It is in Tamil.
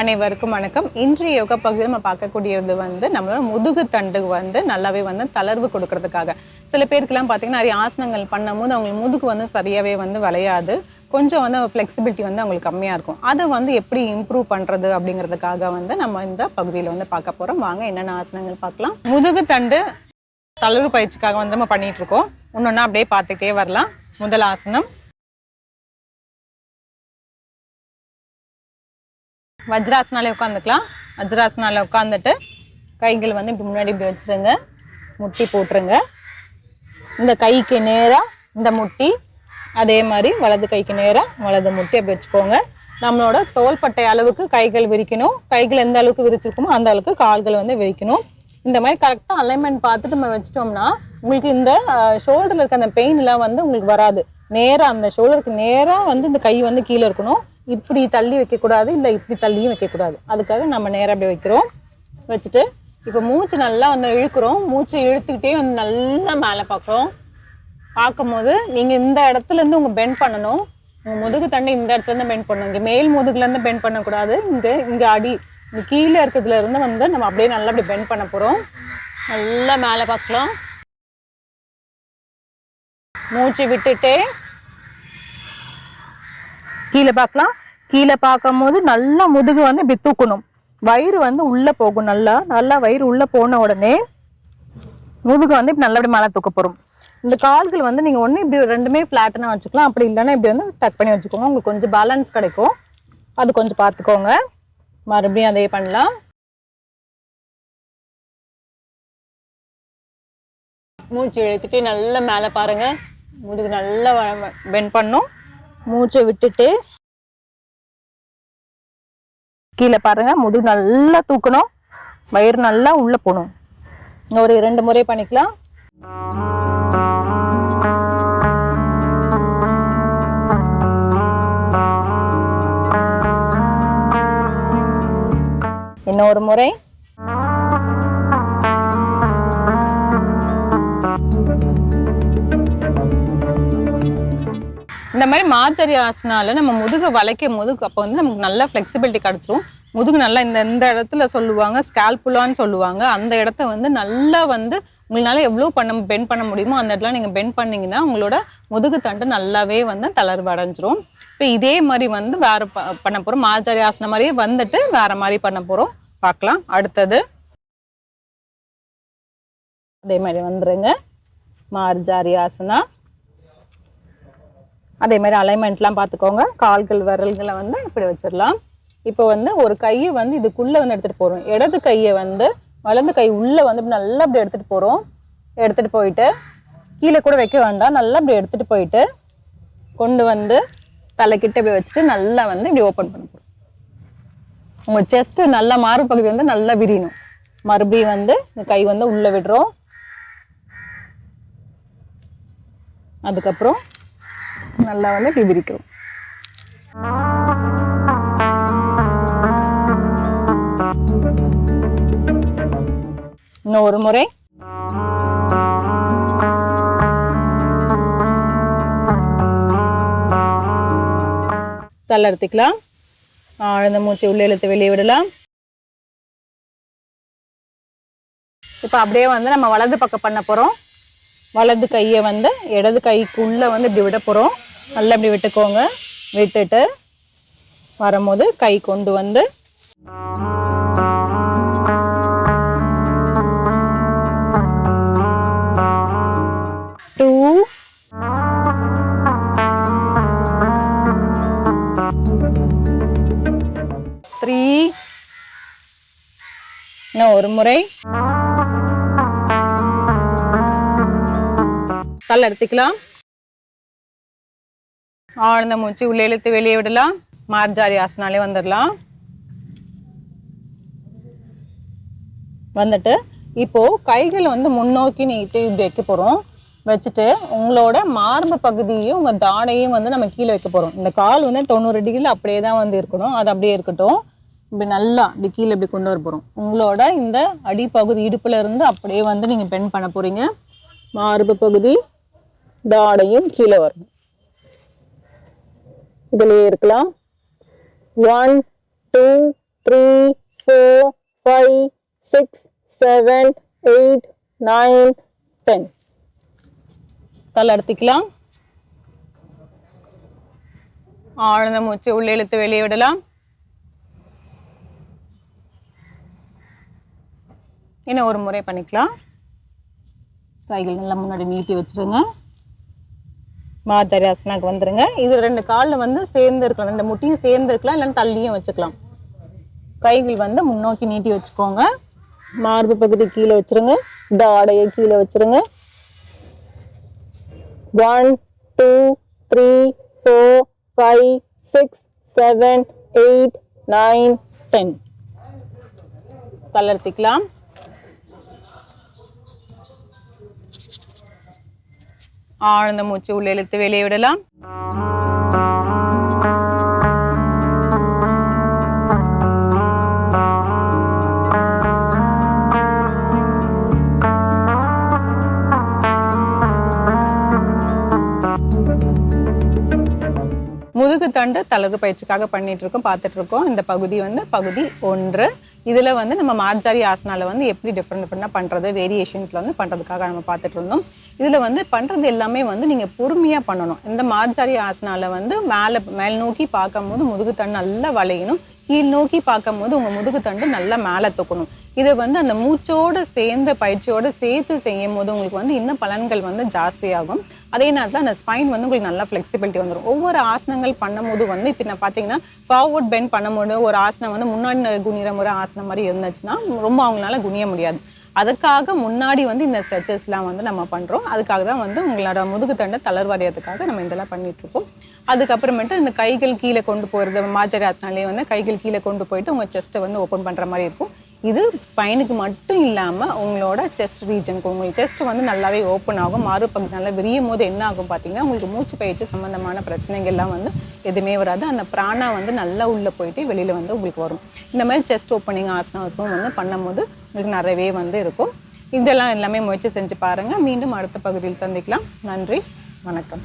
அனைவருக்கும் வணக்கம். இன்றைய யோகா பகுதியில் நம்ம பார்க்கக்கூடியது வந்து நம்மளோட முதுகு தண்டு வந்து நல்லாவே வந்து தளர்வு கொடுக்கறதுக்காக. சில பேருக்குலாம் பார்த்தீங்கன்னா நிறைய ஆசனங்கள் பண்ணும்போது அவங்களுக்கு முதுகு வந்து சரியாகவே வந்து வளையாது. கொஞ்சம் வந்து ஃப்ளெக்சிபிலிட்டி வந்து அவங்களுக்கு கம்மியாக இருக்கும். அதை வந்து எப்படி இம்ப்ரூவ் பண்ணுறது அப்படிங்கிறதுக்காக வந்து நம்ம இந்த பகுதியில் வந்து பார்க்க போகிறோம் வாங்க என்னென்ன ஆசனங்கள் பார்க்கலாம். முதுகு தண்டு தளர்வு பயிற்சிக்காக வந்து நம்ம பண்ணிகிட்ருக்கோம் இருக்கோம். ஒன்னொன்னா அப்படியே பார்த்துட்டே வரலாம். முதல் ஆசனம் வஜ்ராசனாலே உட்காந்துக்கலாம். வஜ்ராசனால உட்காந்துட்டு கைகள் வந்து இப்படி முன்னாடி இப்படி வச்சிருங்க. முட்டி போட்டுருங்க. இந்த கைக்கு நேராக இந்த முட்டி அதே மாதிரி வலது கைக்கு நேராக வலது முட்டி அப்படி வச்சுக்கோங்க. நம்மளோட தோள்பட்டை அளவுக்கு கைகள் விரிக்கணும். கைகள் எந்த அளவுக்கு விரிச்சிருக்குமோ அந்த அளவுக்கு கால்கள் வந்து விரிக்கணும். இந்த மாதிரி கரெக்டாக அலைன்மெண்ட் பார்த்துட்டு நம்ம வச்சிட்டோம்னா உங்களுக்கு இந்த ஷோல்டரில் இருக்க அந்த பெயின்லாம் வந்து உங்களுக்கு வராது. நேராக அந்த ஷோல்டருக்கு நேராக வந்து இந்த கை வந்து கீழே இருக்கணும். இப்படி தள்ளி வைக்கக்கூடாது இல்லை இப்படி தள்ளியும் வைக்கக்கூடாது. அதுக்காக நம்ம நேராக அப்படி வைக்கிறோம். வச்சுட்டு இப்போ மூச்சு நல்லா வந்து இழுக்கிறோம். மூச்சு இழுத்துக்கிட்டே வந்து நல்லா மேலே பார்க்குறோம். பார்க்கும்போது நீங்கள் இந்த இடத்துல இருந்து உங்கள் பெண்ட் பண்ணணும். உங்கள் முதுகு தண்டை இந்த இடத்துல இருந்து பெண்ட் பண்ணணும். இங்கே மேல் முதுகுலேருந்து பெண்ட் பண்ணக்கூடாது. இங்கே இங்கே அடி இங்கே கீழே இருக்கிறதுலேருந்து வந்து நம்ம அப்படியே நல்லா அப்படி பெண்ட் பண்ண போகிறோம் நல்லா மேலே பார்க்கலாம். மூச்சு விட்டுட்டே கீழே பார்க்கலாம். கீழே பார்க்கும்போது நல்லா முதுகு வந்து இப்படி தூக்கணும். வயிறு வந்து உள்ள போகும் நல்லா. நல்லா வயிறு உள்ள போன உடனே முதுகு வந்து இப்படி நல்லபடி மேலே தூக்க போறோம் இந்த கால்கள் வந்து நீங்க ஒண்ணு இப்படி ரெண்டுமே ஃபிளாட்டனா வச்சுக்கலாம். அப்படி இல்லைன்னா இப்படி வந்து டக் பண்ணி வச்சுக்கோங்க. உங்களுக்கு கொஞ்சம் பேலன்ஸ் கிடைக்கும். அது கொஞ்சம் பார்த்துக்கோங்க. மறுபடியும் அதே பண்ணலாம். மூச்சு இழுத்துட்டு நல்லா மேலே பாருங்க. முதுகு நல்லா பெண்ட் பண்ணும். மூச்சை விட்டுட்டு கீழே பாருங்க முதுகு நல்லா தூக்கணும். வயிறு நல்லா உள்ள போகணும். ஒரு இரண்டு முறை பண்ணிக்கலாம். இன்னொரு முறை. இந்த மாதிரி மார்ஜரி ஆசனால நம்ம முதுகு வளைக்கும் போது அப்போ வந்து நமக்கு நல்ல ஃப்ளெக்சிபிலிட்டி கிடச்சிரும். முதுகு நல்லா இந்த இந்த இடத்துல சொல்லுவாங்க ஸ்கேல்புலான்னு சொல்லுவாங்க. அந்த இடத்த வந்து நல்லா வந்து உங்களால எவ்வளோ பண்ண பெண்ட் பண்ண முடியுமோ அந்த இடத்துல நீங்கள் பெண்ட் பண்ணீங்கன்னா உங்களோட முதுகு தண்டு நல்லாவே வந்து தளர்வு அடைஞ்சிரும். இப்போ இதே மாதிரி வந்து வேறு ப பண்ண போகிறோம் மார்ஜரி ஆசனம் மாதிரியே வந்துட்டு வேற மாதிரி பண்ண போகிறோம் பார்க்கலாம் அடுத்தது. அதே மாதிரி வந்துருங்க. மார்ஜாரி ஆசனா. அதே மாதிரி அலைன்மெண்ட்லாம் பார்த்துக்கோங்க. கால்கள் விரல்களை வந்து இப்படி வச்சிடலாம். இப்போ வந்து ஒரு கையை வந்து இதுக்குள்ளே வந்து எடுத்துகிட்டு போகிறோம் இடது கையை வந்து வலது கை உள்ளே வந்து இப்படி நல்லா அப்படி எடுத்துகிட்டு போகிறோம் எடுத்துகிட்டு போயிட்டு கீழே கூட வைக்க வேண்டாம். நல்லா அப்படி எடுத்துகிட்டு போயிட்டு கொண்டு வந்து தலைக்கிட்ட இப்படி வச்சுட்டு நல்லா வந்து இப்படி ஓப்பன் பண்ண போகிறோம் உங்கள் செஸ்ட்டு நல்லா மாறு பகுதி வந்து நல்லா விரியணும். மறுபடியும் வந்து இந்த கை வந்து உள்ளே விடுறோம். அதுக்கப்புறம் நல்லா வந்து இப்படி விரிக்கிறோம். இன்னும் ஒரு முறை. தளர்த்திக்கலாம் ஆழ்ந்த மூச்சை உள்ளே இழுத்து வெளியே விடலாம். இப்போ அப்படியே வந்து நம்ம வலது பக்கம் பண்ண போகிறோம் வலது கையை வந்து இடது கைக்குள்ளே வந்து இப்படி விட போகிறோம் நல்லா இப்படி விட்டுக்கோங்க. விட்டுட்டு வரும்போது கை கொண்டு வந்து டூ த்ரீ இன்னும் ஒரு முறை. தலை எடுத்துக்கலாம். ஆழ்ந்த மூச்சு உள்ளே இழுத்து வெளியே விடலாம். மார்ஜாரி ஆசனாலே வந்துடலாம் வந்துட்டு இப்போ கைகளை வந்து முன்னோக்கி நீட்டு இப்படி வைக்க போகிறோம் வச்சுட்டு உங்களோட மார்பு பகுதியும் உங்கள் தாடையும் வந்து நம்ம கீழே வைக்க போகிறோம் இந்த கால் வந்து தொண்ணூறு டிகிரியில் அப்படியே தான் வந்து இருக்கணும். அது அப்படியே இருக்கட்டும். இப்படி நல்லா இப்படி கீழே இப்படி கொண்டு வர போகிறோம் உங்களோட இந்த அடிப்பகுதி இடுப்பில் இருந்து அப்படியே வந்து நீங்கள் பெண்ட் பண்ண போகிறீங்க மார்பு பகுதி தாடையும் கீழே வரணும். இதுலயே இருக்கலாம். One two three four five six seven eight nine ten தலை எடுத்துக்கலாம் ஆழ்ந்த மூச்சு உள்ளே இழுத்து வெளியே விடலாம். இன்னும் ஒரு முறை பண்ணிக்கலாம். கைகள் நல்லா முன்னாடி நீட்டி வச்சிருங்க. மாஜாரியாசனாக்கு வந்துருங்க. இது ரெண்டு காலில் வந்து சேர்ந்து இருக்கலாம் ரெண்டு முட்டியும் சேர்ந்து இருக்கலாம் இல்லைன்னா தள்ளியும் வச்சுக்கலாம். கைகள் வந்து முன்னோக்கி நீட்டி வச்சுக்கோங்க. மார்பு பகுதி கீழே வச்சிருங்க. தாடையை கீழே வச்சிருங்க. One two three four five six seven eight nine ten தளர்த்திக்கலாம். ஆழ்ந்த மூச்சு உள்ள இழுத்து வெளியே தளர்வு தண்டு பயிற்சிக்காக பண்ணிட்டு இருக்கோம் பார்த்துட்டு இருக்கோம் இந்த பகுதி வந்து பகுதி ஒன்று. இதில் வந்து நம்ம மார்ஜாரி ஆசனால வந்து எப்படி டிஃப்ரெண்ட் டிஃப்ரெண்டாக பண்ணுறது வேரியேஷன்ஸில் வந்து பண்ணுறதுக்காக நம்ம பார்த்துட்டு இருந்தோம் இதில் வந்து பண்ணுறது எல்லாமே வந்து நீங்கள் பொறுமையாக பண்ணணும். இந்த மார்ஜாரி ஆசனால வந்து மேலே மேல் நோக்கி பார்க்கும்போது முதுகு தண்டு நல்லா வளையணும். கீழ் நோக்கி பார்க்கும்போது உங்கள் முதுகு தண்டு நல்லா மேலே தூக்கணும். இதை வந்து அந்த மூச்சோடு சேர்ந்த பயிற்சியோடு சேர்த்து செய்யும் போது உங்களுக்கு வந்து இன்னும் பலன்கள் வந்து ஜாஸ்தியாகும். அதே நேரத்தில் அந்த ஸ்பைன் வந்து உங்களுக்கு நல்லா ஃப்ளெக்சிபிலிட்டி வந்துடும் ஒவ்வொரு ஆசனங்கள் பண்ணும்போது வந்து இப்போ நான் பார்த்தீங்கன்னா ஃபார்வர்ட் பெண்ட் பண்ணும்போது ஒரு ஆசனம் வந்து முன்னாடி குனிற முறை ஆசனம் மாதிரி இருந்துச்சுன்னா ரொம்ப அவங்களால குனிய முடியாது. அதுக்காக முன்னாடி வந்து இந்த ஸ்ட்ரெச்சஸ்லாம் வந்து நம்ம பண்ணுறோம் அதுக்காக தான் வந்து உங்களோட முதுகு தண்டை தளர்வடையதுக்காக நம்ம இதெல்லாம் பண்ணிகிட்ருக்கோம் அதுக்கப்புறமேட்டு இந்த கைகள் கீழே கொண்டு போகிறது மாஜரி ஆசனாலே வந்து கைகள் கீழே கொண்டு போயிட்டு உங்கள் செஸ்ட்டை வந்து ஓப்பன் பண்ணுற மாதிரி இருக்கும். இது ஸ்பைனுக்கு மட்டும் இல்லாமல் உங்களோட செஸ்ட் ரீஜனுக்கு உங்களுக்கு செஸ்ட் வந்து நல்லாவே ஓப்பன் ஆகும். மாறுபங்கு நல்லா விரியும் போது என்ன ஆகும் பார்த்தீங்கன்னா உங்களுக்கு மூச்சு பயிற்சி சம்மந்தமான பிரச்சனைகள்லாம் வந்து எதுவுமே வராது. அந்த பிராணா வந்து நல்லா உள்ளே போயிட்டு வெளியில் வந்து உங்களுக்கு வரும். இந்த மாதிரி செஸ்ட் ஓப்பனிங் ஆசனாஸும் வந்து பண்ணும்போது உங்களுக்கு நிறையவே வந்து இருக்கும். இதெல்லாம் எல்லாமே முயற்சி செஞ்சு பாருங்கள் மீண்டும் அடுத்த பகுதியில் சந்திக்கலாம். நன்றி. வணக்கம்.